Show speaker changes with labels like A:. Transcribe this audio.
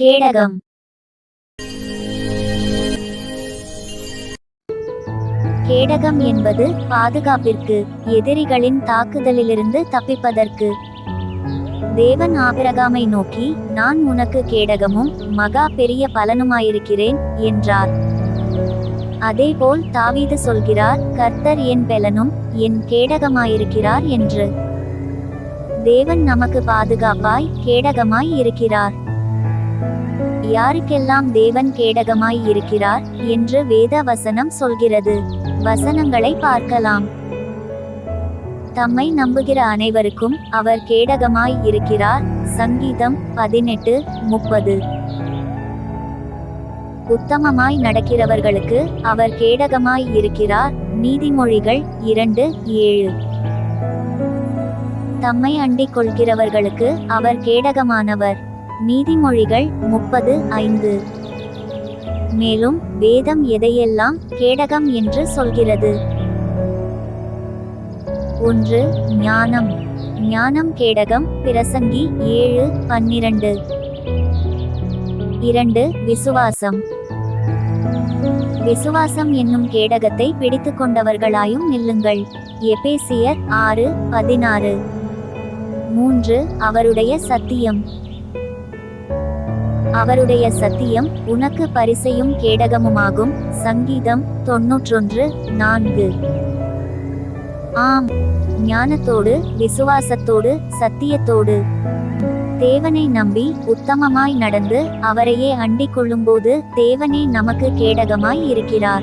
A: கேடகம். கேடகம் என்பது பாதுகாப்பிற்கு எதிரிகளின் தாக்குதலிலிருந்து தப்பிப்பதற்கு. தேவன் ஆபிரகாமை நோக்கி நான் உனக்கு கேடகமும் மகா பெரிய பலனுமாயிருக்கிறேன் என்றார். அதேபோல் தாவீது சொல்கிறார் கர்த்தர் என் பெலனும் என் கேடகமாயிருக்கிறார் என்று. தேவன் நமக்கு பாதுகாப்பாய் கேடகமாய் இருக்கிறார். யாருக்கெல்லாம் தேவன் கேடகமாய் இருக்கிறார் என்று வேத வசனம் சொல்கிறது. வசனங்களை பார்க்கலாம். தம்மை நம்புகிற அனைவருக்கும் அவர் கேடகமாய் இருக்கிறார். சங்கீதம் பதினெட்டு முப்பது. உத்தமமாய் நடக்கிறவர்களுக்கு அவர் கேடகமாய் இருக்கிறார். நீதிமொழிகள் இரண்டு ஏழு. தம்மை அண்டிக் கொள்கிறவர்களுக்கு அவர் கேடகமானவர். நீதிமொழிகள் முப்பது ஐந்து. மேலும் வேதம் எதையெல்லாம் கேடகம் என்று சொல்கிறது? ஒன்று ஞானம். ஞானம் கேடகம் பிரசங்கி ஏழு பன்னிரண்டு. இரண்டு விசுவாசம். விசுவாசம் என்னும் கேடகத்தை பிடித்துக் கொண்டவர்களாயும் நில்லுங்கள். எபேசியர் ஆறு பதினாறு. மூன்று அவருடைய சத்தியம். அவருடைய சத்தியம் உனக்கு பரிசையும் கேடகமுமாகும். சங்கீதம் தொன்னூற்றொன்று நான்கு. ஆம் ஞானத்தோடு விசுவாசத்தோடு சத்தியத்தோடு. தேவனை நம்பி உத்தமமாய் நடந்து அவரையே அண்டிக் கொள்ளும்போது தேவனே நமக்கு கேடகமாய் இருக்கிறார்.